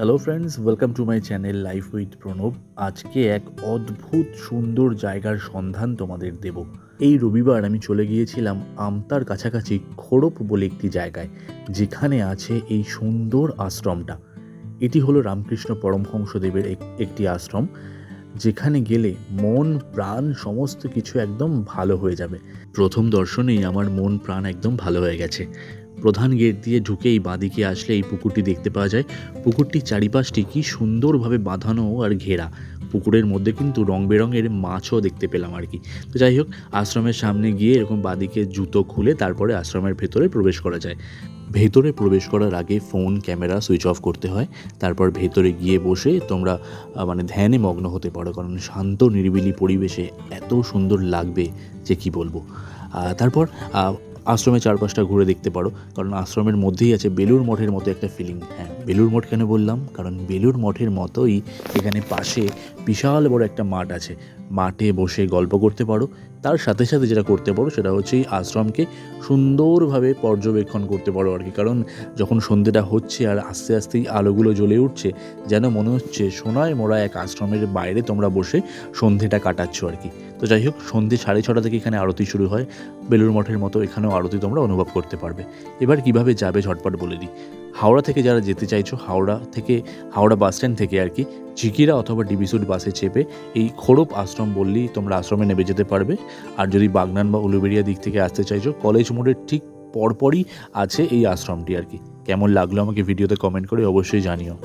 Hello friends welcome to my channel life with Pranab আজকে এক অদ্ভুত সুন্দর জায়গার সন্ধান তোমাদের দেব। এই রবিবার আমি চলে গিয়েছিলাম আমতার কাছাকাছি খোড়প বলে একটি জায়গায়, যেখানে আছে এই সুন্দর আশ্রমটা। এটি হলো রামকৃষ্ণ পরমহংসদেবের এক- একটি আশ্রম, যেখানে গেলে মন, প্রাণ সমস্ত কিছু একদম ভালো হয়ে যাবে। প্রথম দর্শনেই আমার মন, প্রাণ একদম ভালো হয়ে গেছে। প্রধান গেট দিয়ে ঢুকেই বাঁদিকে আসলে এই পুকুরটি দেখতে পাওয়া যায়। পুকুরটির চারিপাশটি কি সুন্দরভাবে বাঁধানো আর ঘেরা। পুকুরের মধ্যে কিন্তু রং বেরঙের মাছও দেখতে পেলাম আর কি। তো যাই হোক, আশ্রমের সামনে গিয়ে এরকম বাঁদিকে জুতো খুলে তারপরে আশ্রমের ভেতরে প্রবেশ করা যায়। ভেতরে প্রবেশ করার আগে ফোন, ক্যামেরা, সুইচ অফ করতে হয়। তারপর ভেতরে গিয়ে বসে তোমরা মানে ধ্যানে মগ্ন হতে পারো। কারণ শান্ত, নিরিবিলি পরিবেশে এত সুন্দর লাগবে যে কি বলব। তারপর আহ, আশ্রমের চারপাশটা ঘুরে দেখতে পারো। কারণ আশ্রমের মধ্যেই আছে বেলুর মঠের মতো একটা ফিলিং হ্যাঁ বেলুর মঠ কেন বললাম? কারণ বেলুর মঠের মতোই এখানে পাশে বিশাল বড় একটা মাঠ আছে। মাঠে বসে গল্প করতে পারো। তার সাথে সাথে যেটা করতে পারো সেটা হচ্ছে এই আশ্রমকে সুন্দরভাবে পর্যবেক্ষণ করতে পারো আর কি। কারণ যখন সন্ধ্যেটা হচ্ছে আর আস্তে আস্তেই আলোগুলো জ্বলে উঠছে, যেন মনে হচ্ছে সোনায় মোড়া এক আশ্রমের বাইরে তোমরা বসে সন্ধ্যেটা কাটাচ্ছ আর কি। তো যাই হোক সন্ধ্যে সাড়ে ছটা থেকে এখানে আরতি শুরু হয়। বেলুর মঠের মতো এখানেও আরতি তোমরা অনুভব করতে পারবে। এবার কীভাবে যাবে ঝটপট বলে দিই। হাওড়া থেকে যারা যেতে চাইছো, হাওড়া থেকে, হাওড়া বাস স্ট্যান্ড থেকে আর কি ঝিকিরা অথবা ডিবিসুড বাসে চেপে এই খোড়প আশ্রম বললেই তোমরা আশ্রমে নেমে যেতে পারবে। আর যদি বাগনান বা উলুবেড়িয়া দিক থেকে আসতে চাইছো, কলেজ মোড়ের ঠিক পরপরই আছে এই আশ্রমটি আর কি। কেমন লাগল আমাকে ভিডিওতে কমেন্ট করে অবশ্যই জানিও।